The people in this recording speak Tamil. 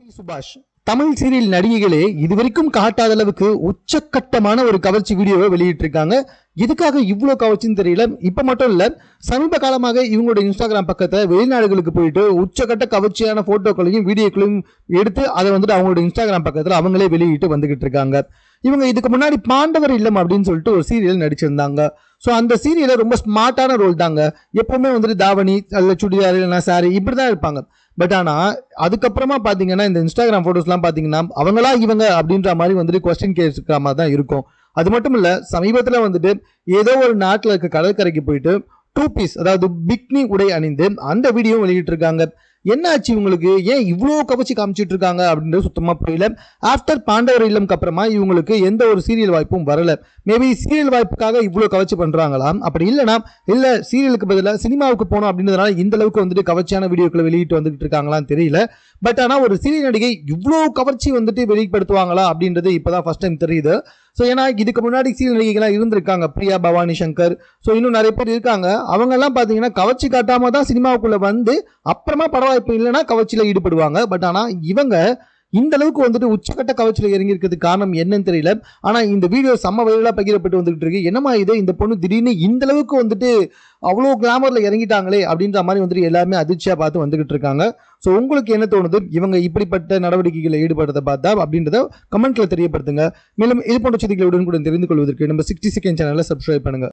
டி. சுபாஷ். தமிழ் சீரியல் நடிகைகளே இதுவரைக்கும் காட்டாத அளவுக்கு உச்சக்கட்டமான ஒரு கவர்ச்சி வீடியோவை வெளியிட்டிருக்காங்க. எதுக்காக இவ்வளோ கவர்ச்சின்னு தெரியல. இப்போ மட்டும் இல்லை சமீப காலமாக இவங்களோட இன்ஸ்டாகிராம் பக்கத்தை வெளிநாடுகளுக்கு போயிட்டு உச்சக்கட்ட கவர்ச்சியான ஃபோட்டோக்களையும் வீடியோக்களையும் எடுத்து அதை வந்துட்டு அவங்களோட இன்ஸ்டாகிராம் பக்கத்தில் அவங்களே வெளியிட்டு வந்துகிட்டு இருக்காங்க. இவங்க இதுக்கு முன்னாடி பாண்டவர் இல்லம் அப்படின்னு சொல்லிட்டு ஒரு சீரியல் நடிச்சிருந்தாங்க. ஸோ அந்த சீரியல ரொம்ப ஸ்மார்ட்டான ரோல் தாங்க. எப்பவுமே வந்துட்டு தாவணி அல்ல சுடிதார் இல்லைன்னா சாரி இப்படி தான் இருப்பாங்க. பட் ஆனால் அதுக்கப்புறமா பார்த்தீங்கன்னா இந்த இன்ஸ்டாகிராம் ஃபோட்டோஸ்லாம் பார்த்தீங்கன்னா அவங்களா இவங்க அப்படின்ற மாதிரி வந்துட்டு கொஸ்டின் கேட்குற மாதிரி தான் இருக்கும். அது மட்டும் இல்லை சமீபத்தில் வந்துட்டு ஏதோ ஒரு நாட்டில் இருக்க கடற்கரைக்கு போயிட்டு டூ பீஸ் அதாவது பிக்னி உடை அணிந்து அந்த வீடியோ வெளியிட்டிருக்காங்க. என்ன ஆச்சு இவங்களுக்கு? ஏன் இவ்வளோ கவச்சி காமிச்சிட்டு இருக்காங்க அப்படின்றது சுத்தமாக புரியல. ஆஃப்டர் பாண்டவர் இல்லம்க்கு அப்புறமா இவங்களுக்கு எந்த ஒரு சீரியல் வாய்ப்பும் வரல. மேபி சீரியல் வாய்ப்புக்காக இவ்வளோ கவச்சி பண்ணுறாங்களாம் அப்படி இல்லைனா இல்லை சீரியலுக்கு பதிலாக சினிமாவுக்கு போகணும் அப்படின்றதுனால இந்த அளவுக்கு வந்துட்டு கவர்ச்சியான வீடியோக்களை வெளியிட்டு வந்துட்டு இருக்காங்களான்னு தெரியல. பட் ஆனால் ஒரு சீரியல் நடிகை இவ்வளோ கவர்ச்சி வந்துட்டு வெளிப்படுத்துவாங்களா அப்படின்றது இப்போ தான் ஃபர்ஸ்ட் டைம் தெரியுது. ஸோ ஏன்னா இதுக்கு முன்னாடி சீல் நடிகைகள்லாம் இருந்திருக்காங்க. பிரியா பவானி சங்கர். ஸோ இன்னும் நிறைய பேர் இருக்காங்க. அவங்கெல்லாம் பார்த்தீங்கன்னா கவர்ச்சி காட்டாமல் தான் சினிமாவுக்குள்ளே வந்து அப்புறமா பட வாய்ப்பு இல்லைன்னா கவர்ச்சியில் ஈடுபடுவாங்க. பட் ஆனால் இவங்க இந்த அளவுக்கு வந்துட்டு உச்சக்கட்ட கவர்ச்சியில் இறங்கி இருக்கிறதுக்கு காரணம் என்னன்னு தெரியல. ஆனால் இந்த வீடியோ செம்ம வைரலாக பகிரப்பட்டு வந்துகிட்டு இருக்கு. என்னமா இது? இந்த பொண்ணு திடீர்னு இந்த அளவுக்கு வந்துட்டு அவ்வளோ கிளாமரில் இறங்கிட்டாங்களே அப்படின்ற மாதிரி வந்துட்டு எல்லாருமே அதிர்ச்சியாக பார்த்து வந்துகிட்டு இருக்காங்க. ஸோ உங்களுக்கு என்ன தோணுது? இவங்க இப்படிப்பட்ட நடவடிக்கைகளில் ஈடுபடுறதை பார்த்தா அப்படின்றத கமெண்ட்டில் தெரியப்படுத்துங்க. மேலும் இது போன்ற செய்திகளை உடனுக்குடன் தெரிந்து கொள்வதற்கு நம்ம சிக்ஸ்டி செகண்ட் சேனலை சப்ஸ்கிரைப் பண்ணுங்க.